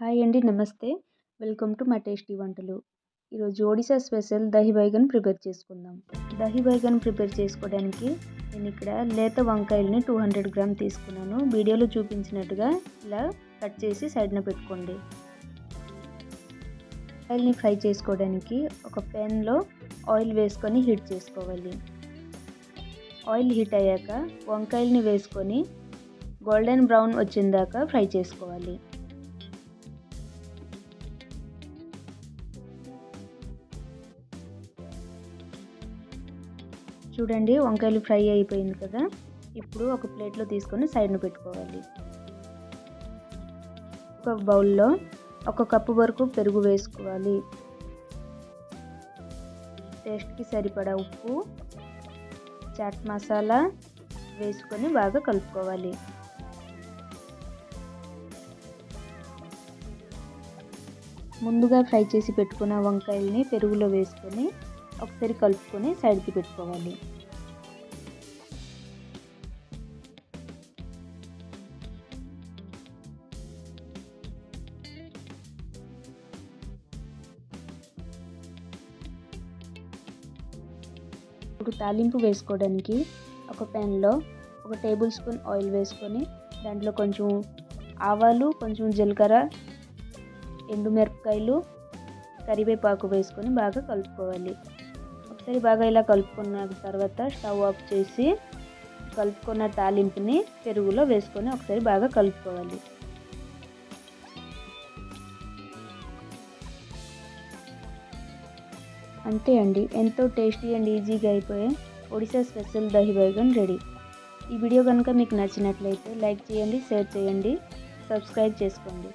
Hi అండి నమస్తే. Welcome to మా టేస్టీ వంటలు. ఈరోజు ఒడిశా స్పెషల్ దహి బైగన్ ప్రిపేర్ చేసుకుందాం. దహి బైగన్ ప్రిపేర్ చేసుకోవడానికి నేను ఇక్కడ లేత వంకాయలని టూ హండ్రెడ్ గ్రామ్ తీసుకున్నాను. వీడియోలో చూపించినట్టుగా ఇలా కట్ చేసి సైడ్న పెట్టుకోండి. వంకాయల్ని ఫ్రై చేసుకోవడానికి ఒక ప్యాన్లో ఆయిల్ వేసుకొని హీట్ చేసుకోవాలి. ఆయిల్ హీట్ అయ్యాక వంకాయల్ని వేసుకొని గోల్డెన్ బ్రౌన్ వచ్చిందాక ఫ్రై చేసుకోవాలి. చూడండి వంకాయలు ఫ్రై అయిపోయింది కదా. ఇప్పుడు ఒక ప్లేట్లో తీసుకొని సైడ్ను పెట్టుకోవాలి. ఒక బౌల్లో ఒక కప్పు వరకు పెరుగు వేసుకోవాలి. టేస్ట్కి సరిపడా ఉప్పు చాట్ మసాలా వేసుకొని బాగా కలుపుకోవాలి. ముందుగా ఫ్రై చేసి పెట్టుకున్న వంకాయల్ని పెరుగులో వేసుకొని ఒకసారి కలుపుకొని సైడ్కి పెట్టుకోవాలి. ఇప్పుడు తాలింపు వేసుకోవడానికి ఒక ప్యాన్లో ఒక టేబుల్ స్పూన్ ఆయిల్ వేసుకొని దాంట్లో కొంచెం ఆవాలు కొంచెం జీలకర్ర ఎండుమిరపకాయలు కరివేపాకు వేసుకొని బాగా కలుపుకోవాలి. ఒకసారి బాగా ఇలా కలుపుకున్న తర్వాత స్టవ్ ఆఫ్ చేసి కలుపుకున్న తాలింపుని పెరుగులో వేసుకొని ఒకసారి బాగా కలుపుకోవాలి. అంతే అండి. ఎంతో టేస్టీ అండ్ ఈజీగా అయిపోయే ఒడిశా స్పెషల్ దహి బైగన్ రెడీ. ఈ వీడియో కనుక మీకు నచ్చినట్లయితే లైక్ చేయండి షేర్ చేయండి సబ్స్క్రైబ్ చేసుకోండి.